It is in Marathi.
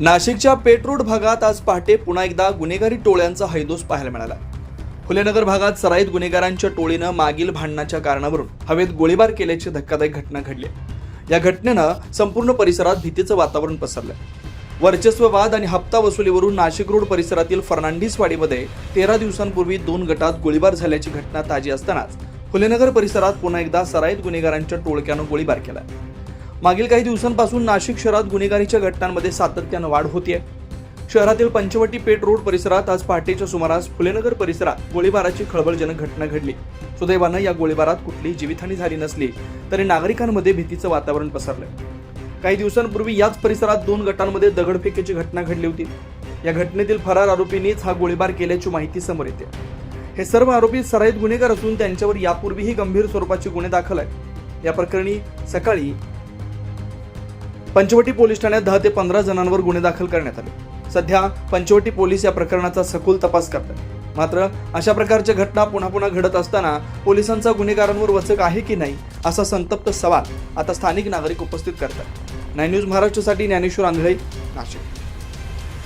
नाशिकच्या पेटरोड भागात आज पहाटे पुन्हा एकदा गुन्हेगारी टोळ्यांचा हैदोस पाहायला मिळाला. फुलेनगर भागात सराईत गुन्हेगारांच्या टोळीनं मागील भांडणाच्या कारणावरून हवेत गोळीबार केल्याची धक्कादायक घटना घडली. या घटनेनं संपूर्ण परिसरात भीतीचं वातावरण पसरलं. वर्चस्ववाद आणि हप्ता वसुलीवरून नाशिक रोड परिसरातील फर्नांडिसवाडीमध्ये तेरा दिवसांपूर्वी दोन गटात गोळीबार झाल्याची घटना ताजी असतानाच फुलेनगर परिसरात पुन्हा एकदा सराईत गुन्हेगारांच्या टोळक्यानं गोळीबार केला. मागील काही दिवसांपासून नाशिक शहरात गुन्हेगारीच्या घटनांमध्ये सातत्यानं वाढ होतीये. शहरातील पंचवटी पेठ रोड परिसरात आज पहाटेच्या सुमारास फुलेनगर परिसरात गोळीबाराची खळबळजनक घटना घडली. सुदैवानं या गोळीबारात कुठलीही जीवितहानी झाली नसली तरी नागरिकांमध्ये भीतीचं वातावरण पसरलंय. काही दिवसांपूर्वी याच परिसरात दोन गटांमध्ये दगडफेकीची घटना घडली होती. या घटनेतील फरार आरोपींनीच हा गोळीबार केल्याची माहिती समोर येते. हे सर्व आरोपी सराईत गुन्हेगार असून त्यांच्यावर यापूर्वीही गंभीर स्वरूपाचे गुन्हे दाखल आहेत. या प्रकरणी सकाळी पंचवटी पोलीस ठाण्यात दहा ते पंधरा जणांवर गुन्हे दाखल करण्यात आले. सध्या पंचवटी पोलीस या प्रकरणाचा सखोल तपास करतात. मात्र अशा प्रकारच्या घटना पुन्हा पुन्हा घडत असताना पोलिसांचा गुन्हेगारांवर वचक आहे की नाही असा संतप्त सवाल आता स्थानिक नागरिक उपस्थित करतात. नाय न्यूज महाराष्ट्रासाठी ज्ञानेश्वर आंधळे नाशिक.